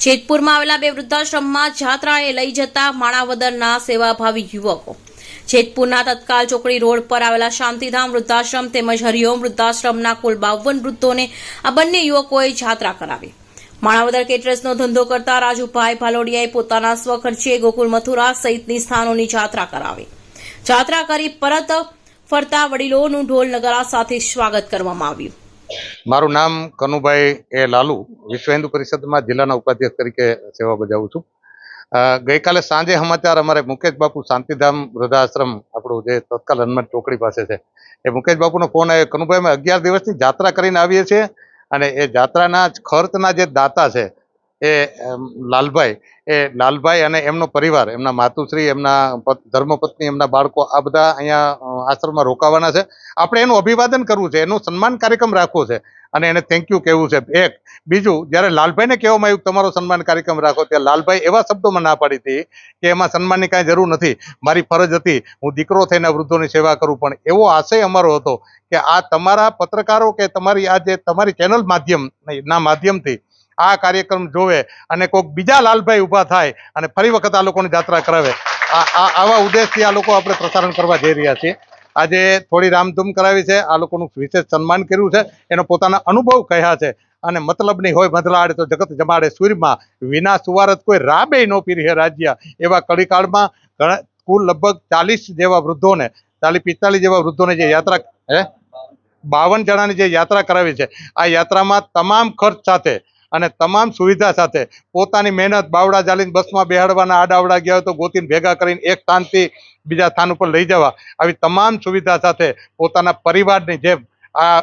જેતપુરમાં આવેલા બે વૃદ્ધાશ્રમમાં જાત્રાએ લઈ જતા માણાવદરના સેવાભાવી યુવકો. જેતપુરના તત્કાલ ચોકડી રોડ પર આવેલા શાંતિધામ વૃદ્ધાશ્રમ તેમજ હરિઓમ વૃદ્ધાશ્રમના કુલ બાવન વૃદ્ધોને આ બંને યુવકોએ જાત્રા કરાવી. માણાવદર કેટરસનો ધંધો કરતા રાજુભાઈ ભાલોડિયાએ પોતાના સ્વખર્ચે ગોકુલ મથુરા સહિતની સ્થાનોની જાત્રા કરાવી. જાત્રા કરી પરત ફરતા વડીલોનું ઢોલ નગારા સાથે સ્વાગત કરવામાં આવ્યું. મારું નામ કનુભાઈ એ લાલુ, વિશ્વ હિન્દુ પરિષદમાં જિલ્લાના ઉપાધ્યક્ષ તરીકે સેવા બજાવું છું. ગઈકાલે સાંજે સમાચાર અમારે મુકેશ બાપુ શાંતિધામ વૃદ્ધાશ્રમ, આપણું જે તત્કાલ હનુમાન ચોકડી પાસે છે, એ મુકેશ બાપુનો ફોન આવ્યો. કનુભાઈ, અમે અગિયાર દિવસની જાત્રા કરીને આવીએ છીએ અને એ જાત્રાના ખર્ચના જે દાતા છે એ લાલભાઈ એ લાલભાઈ અને એમનો પરિવાર, એમના માતુશ્રી, એમના ધર્મપત્ની, એમના બાળકો, આ બધા અહીંયા આશ્રમમાં રોકાવાના છે. આપણે એનું અભિવાદન કરવું છે, એનું સન્માન કાર્યક્રમ રાખવો છે. અને એને થેન્ક યુ કહેવું છે. એક, બીજું, જ્યારે લાલભાઈને કહેવામાં આવ્યું તમારો સન્માન કાર્યક્રમ રાખો, ત્યારે લાલભાઈ એવા શબ્દોમાં ના પાડી હતી કે એમાં સન્માનની કાંઈ જરૂર નથી. મારી ફરજ હતી, હું દીકરો થઈને વૃદ્ધોની સેવા કરું, પણ એવો આશય અમારો હતો કે આ તમારા પત્રકારો કે તમારી આ જે તમારી ચેનલ માધ્યમ ના માધ્યમથી આ કાર્યક્રમ જોવે અને કોઈક બીજા લાલભાઈ ઊભા થાય અને ફરી વખત આ લોકોની જાત્રા કરાવે. આવા ઉદ્દેશથી આ લોકો આપણે પ્રસારણ કરવા જઈ રહ્યા છીએ. આજે થોડી રામધૂમ કરાવી છે. આ લોકોનું વિશેષ સન્માન કર્યું છે. એનો પોતાના અનુભવ કહ્યા છે. અને મતલબની હોય મધલાડે તો જગત જમાડે સૂર્યમાં વિના સુવારત કોઈ રાબે નો પીરી રાજ્ય. એવા કડીકાળમાં ઘણા, કુલ લગભગ ચાલીસ જેવા વૃદ્ધોને, ચાલીસ પિસ્તાલીસ જેવા વૃદ્ધોને જે યાત્રા, હે? બાવન જણાની જે યાત્રા કરાવી છે. આ યાત્રામાં તમામ ખર્ચ સાથે અને તમામ સુવિધા સાથે પોતાની મહેનત બાવડા ચાલીને બસમાં બેહાડવાના આડાવડા ગયા હોય તો ગોતીને ભેગા કરીને એક સ્થાનથી બીજા સ્થાન ઉપર લઈ જવા. આવી તમામ સુવિધા સાથે પોતાના પરિવારની જેમ આ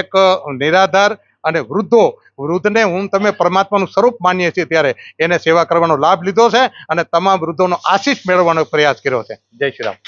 એક નિરાધાર અને વૃદ્ધો, વૃદ્ધને હું તમે પરમાત્માનું સ્વરૂપ માનીએ છીએ ત્યારે એને સેવા કરવાનો લાભ લીધો છે અને તમામ વૃદ્ધોનો આશીષ મેળવવાનો પ્રયાસ કર્યો છે. જય શ્રી રામ.